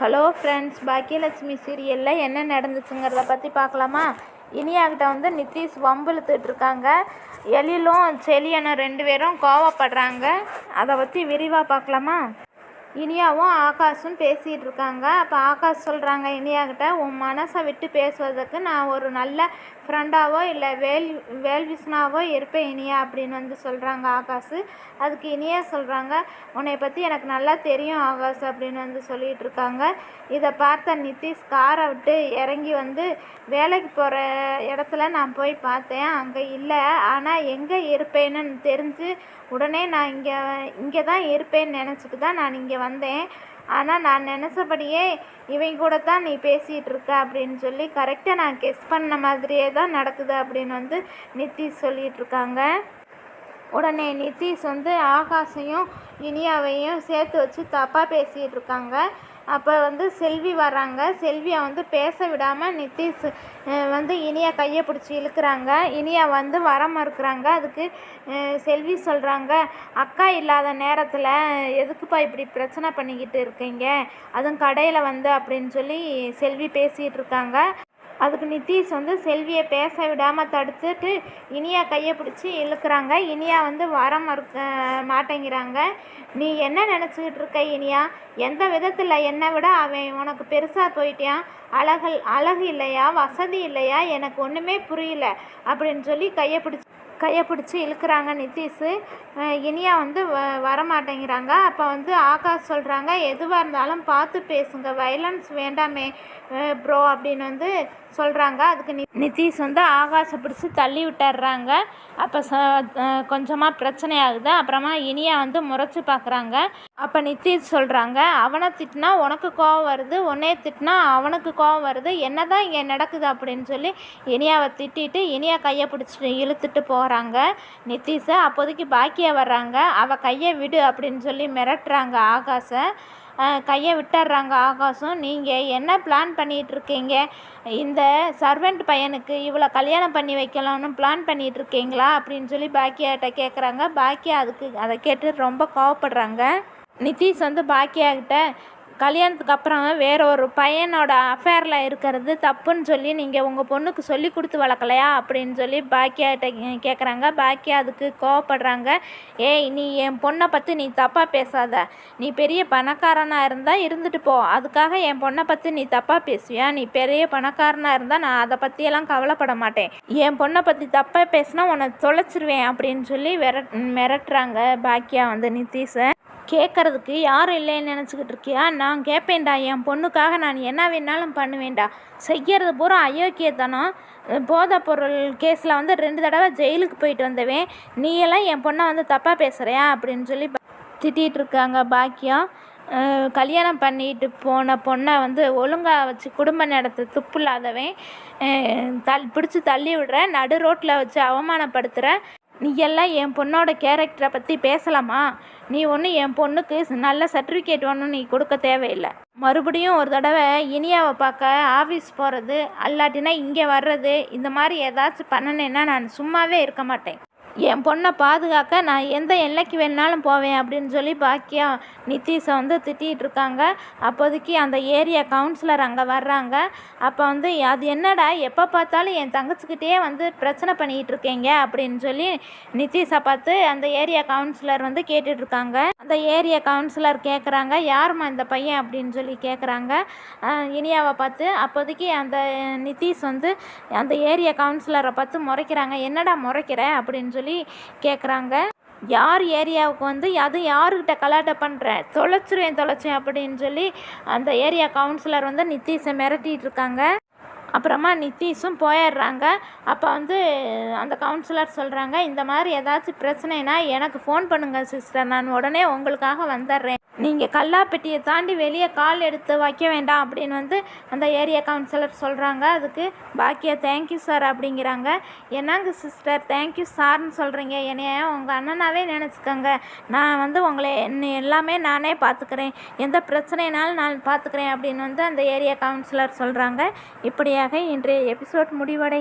Hello friends Baakiyalakshmi சீரியலில் என்ன நடந்துச்சுங்கிறத பற்றி பார்க்கலாமா? இனியாக்கிட்ட வந்து நிதிஷ் வம்பிழுத்துட்டு இருக்காங்க. எழிலும் செலியனும் ரெண்டு பேரும் கோவப்படுறாங்க. அதை பற்றி விரிவாக பார்க்கலாமா? இனியாவும் ஆகாஷும் பேசிகிட்டு இருக்காங்க அப்போ ஆகாஷ் சொல்கிறாங்க இனியாக்கிட்ட உன் மனசை விட்டு பேசுவதற்கு நான் ஒரு நல்ல ஃப்ரெண்டாவோ இல்லை வேல் வேல்விஸ்னாவோ இருப்பேன் இனியா அப்படின்னு வந்து சொல்கிறாங்க ஆகாஷ். அதுக்கு இனியா சொல்கிறாங்க உன்னை பற்றி எனக்கு நல்லா தெரியும் ஆகாஷ் அப்படின்னு வந்து சொல்லிகிட்டு இருக்காங்க இதை பார்த்த நிதிஷ் காரை விட்டு இறங்கி வந்து வேலைக்கு போகிற இடத்துல நான் போய் பார்த்தேன் அங்கே இல்லை ஆனால் எங்கே இருப்பேன்னு தெரிஞ்சு உடனே நான் இங்கே இங்கே தான் இருப்பேன்னு நினச்சிட்டு தான் நான் இங்கே வந்தேன். ஆனால் நான் நினச்சபடியே இவங்க கூட தான் நீ பேசிகிட்டு இருக்க அப்படின்னு சொல்லி கரெக்டாக நான் கெஸ் பண்ண மாதிரியே தான் நடக்குது அப்படின்னு வந்து நிதிஷ் சொல்லிகிட்டு இருக்காங்க உடனே நிதிஷ் வந்து ஆகாஷையும் இனியாவையும் சேர்த்து வச்சு தப்பாக பேசிகிட்டு இருக்காங்க அப்போ வந்து செல்வி வராங்க செல்வியை வந்து பேச விடாமல் நிதிஷ் வந்து இனியா கையை பிடிச்சி இழுக்கிறாங்க. இனியா வந்து வர மறுக்கிறாங்க. அதுக்கு செல்வி சொல்கிறாங்க அக்கா இல்லாத நேரத்தில் எதுக்குப்பா இப்படி பிரச்சனை பண்ணிக்கிட்டு இருக்கீங்க? அதுவும் கடையில் வந்து அப்படின்னு சொல்லி செல்வி பேசிகிட்டு இருக்காங்க. அதுக்கு நிதிஷ் வந்து செல்வியை பேச விடாமல் தடுத்துட்டு இனியா கையை பிடிச்சி இழுக்கிறாங்க. இனியா வந்து வர மறுக்க மாட்டேங்கிறாங்க. நீ என்ன நினச்சிக்கிட்டு இருக்க இனியா? எந்த விதத்தில் என்னை விட அவன் உனக்கு பெருசாக போயிட்டியான் அழகல் அழகு இல்லையா? வசதி இல்லையா? எனக்கு ஒன்றுமே புரியல. அப்படின்னு சொல்லி கையை பிடிச்சி கையை பிடிச்சி இழுக்கிறாங்க நிதிஷு. இனியா வந்து வ வரமாட்டேங்கிறாங்க. அப்போ வந்து ஆகாஷ் சொல்கிறாங்க எதுவாக இருந்தாலும் பார்த்து பேசுங்க. வைலன்ஸ் வேண்டாமே ப்ரோ அப்படின்னு வந்து சொல்கிறாங்க அதுக்கு நி நிதிஷ் வந்து ஆகாஷை பிடிச்சி தள்ளி விட்டுறாங்க. அப்போ ச கொஞ்சமாக பிரச்சனை ஆகுது அப்புறமா இனியா வந்து முறைச்சி பார்க்குறாங்க அப்போ நிதிஷ் சொல்கிறாங்க அவனை திட்டினா உனக்கு கோவம் வருது. உன்னைய திட்டினா அவனுக்கு கோவம் வருது. என்ன தான் இங்கே நடக்குது? அப்படின்னு சொல்லி இனியாவை திட்டிட்டு இனியா கையை பிடிச்சிட்டு இழுத்துட்டு போகிறாங்க நிதிஷை அப்போதைக்கு பாக்கியா வர்றாங்க. அவள் கையை விடு அப்படின்னு சொல்லி மிரட்டுறாங்க ஆகாஷை. கையை விட்டுறாங்க ஆகாஷும் நீங்கள் என்ன பிளான் பண்ணிகிட்ருக்கீங்க இந்த சர்வெண்ட் பையனுக்கு இவ்வளோ கல்யாணம் பண்ணி வைக்கலாம்னு பிளான் பண்ணிகிட்ருக்கீங்களா அப்படின்னு சொல்லி பாக்கியாட்ட கேட்குறாங்க பாக்கியா அதுக்கு அதை கேட்டு ரொம்ப கோவப்படுறாங்க. நிதிஷ் வந்து பாக்கியாகிட்ட கல்யாணத்துக்கு அப்புறம் வேற ஒரு பையனோட அஃபேரில் இருக்கிறது தப்புன்னு சொல்லி நீங்கள் உங்கள் பொண்ணுக்கு சொல்லி கொடுத்து வளர்க்கலையா அப்படின்னு சொல்லி பாக்கியாட்ட கேட்குறாங்க பாக்கியா அதுக்கு கோவப்படுறாங்க. ஏய் நீ என் பொண்ணை பற்றி நீ தப்பாக பேசாத. நீ பெரிய பணக்காரனாக இருந்தால் இருந்துட்டு போ. அதுக்காக என் பொண்ணை பற்றி நீ தப்பாக பேசுவியா? நீ பெரிய பணக்காரனாக இருந்தால் நான் அதை பற்றியெல்லாம் கவலைப்பட மாட்டேன். என் பொண்ணை பற்றி தப்பாக பேசினா உன்னை தொலைச்சிருவேன் அப்படின்னு சொல்லி விரட் மிரட்டுறாங்க பாக்கியா வந்து நிதிஷை கேட்கறதுக்கு யாரும் இல்லைன்னு நினச்சிக்கிட்டு இருக்கியா? நான் கேட்பேன்டா என் பொண்ணுக்காக நான் என்ன வேணாலும் பண்ணுவேன்டா. செய்கிறது பூரா அயோக்கியத்தனம். போதை பொருள் கேஸில் வந்து ரெண்டு தடவை ஜெயிலுக்கு போயிட்டு வந்தவேன். நீ எல்லாம் என் பொண்ணை வந்து தப்பாக பேசுகிறியா அப்படின்னு சொல்லி திட்டிகிட்டு இருக்காங்க பாக்கியம் கல்யாணம் பண்ணிட்டு போன பொண்ணை வந்து ஒழுங்காக வச்சு குடும்பம் நடத்த துப்பு இல்லாதவன் தள் பிடிச்சி தள்ளி விடுற நடு ரோட்டில் வச்சு அவமானப்படுத்துகிற நீ எல்லாம் என் பொண்ணோட கேரக்டரை பற்றி பேசலாமா? நீ ஒன்று என் பொண்ணுக்கு நல்ல சர்டிஃபிகேட் ஒன்றும் நீ கொடுக்க தேவையில்லை. மறுபடியும் ஒரு தடவை இனியாவை பார்க்க ஆஃபீஸ் போகிறது அல்லாட்டினா இங்கே வர்றது இந்த மாதிரி ஏதாச்சும் பண்ணினேன்னா நான் சும்மாவே இருக்க மாட்டேன். என் பொண்ணை பாதுகாக்க நான் எந்த எல்லைக்கு வேணாலும் போவேன் அப்படின்னு சொல்லி பாக்கியா நிதிஷை வந்து திட்டிகிட்டு இருக்காங்க. அப்போதைக்கு அந்த ஏரியா கவுன்சிலர் அங்கே வர்றாங்க. அப்போ வந்து அது என்னடா? எப்போ பார்த்தாலும் என் தங்கச்சிக்கிட்டே வந்து பிரச்சனை பண்ணிகிட்டு இருக்கீங்க? அப்படின்னு சொல்லி நிதிஷை பார்த்து அந்த ஏரியா கவுன்சிலர் வந்து கேட்டுட்ருக்காங்க அந்த ஏரியா கவுன்சிலர் கேட்குறாங்க யாருமா இந்த பையன்? அப்படின்னு சொல்லி கேட்குறாங்க இனியாவை பார்த்து அப்போதைக்கு அந்த நிதிஷ் வந்து அந்த ஏரியா கவுன்சிலரை பார்த்து முறைக்கிறாங்க. என்னடா முறைக்கிற? அப்படின்னு சொல்லி கேட்குறாங்க யார் ஏரியாவுக்கு வந்து அது யாருக்கிட்ட கலாட்டை பண்ணுறேன் தொலைச்சிருவேன் தொலைச்சேன் அப்படின்னு சொல்லி அந்த ஏரியா கவுன்சிலர் வந்து நிதிஷை மிரட்டிகிட்டு இருக்காங்க. அப்புறமா நிதிஷும் போயிடுறாங்க. அப்போ வந்து அந்த கவுன்சிலர் சொல்கிறாங்க இந்த மாதிரி ஏதாச்சும் பிரச்சனைனா எனக்கு ஃபோன் பண்ணுங்கள் சிஸ்டர் நான் உடனே உங்களுக்காக வந்துடுறேன். நீங்கள் கல்லாப்பெட்டியை தாண்டி வெளியே கால் எடுத்து வைக்க வேண்டாம் அப்படின்னு வந்து அந்த ஏரியா கவுன்சிலர் சொல்கிறாங்க அதுக்கு பாக்கியா தேங்க்யூ சார் அப்படிங்கிறாங்க. என்னங்க சிஸ்டர் தேங்க்யூ சார்னு சொல்கிறீங்க என்னைய உங்கள் அண்ணனாவே நினச்சிக்கோங்க. நான் வந்து உங்களை என்ன எல்லாமே நானே பார்த்துக்கிறேன் எந்த பிரச்சனைனாலும் நான் பார்த்துக்கிறேன் அப்படின்னு வந்து அந்த ஏரியா கவுன்சிலர் சொல்கிறாங்க இப்படியாக இன்றைய எபிசோட் முடிவடை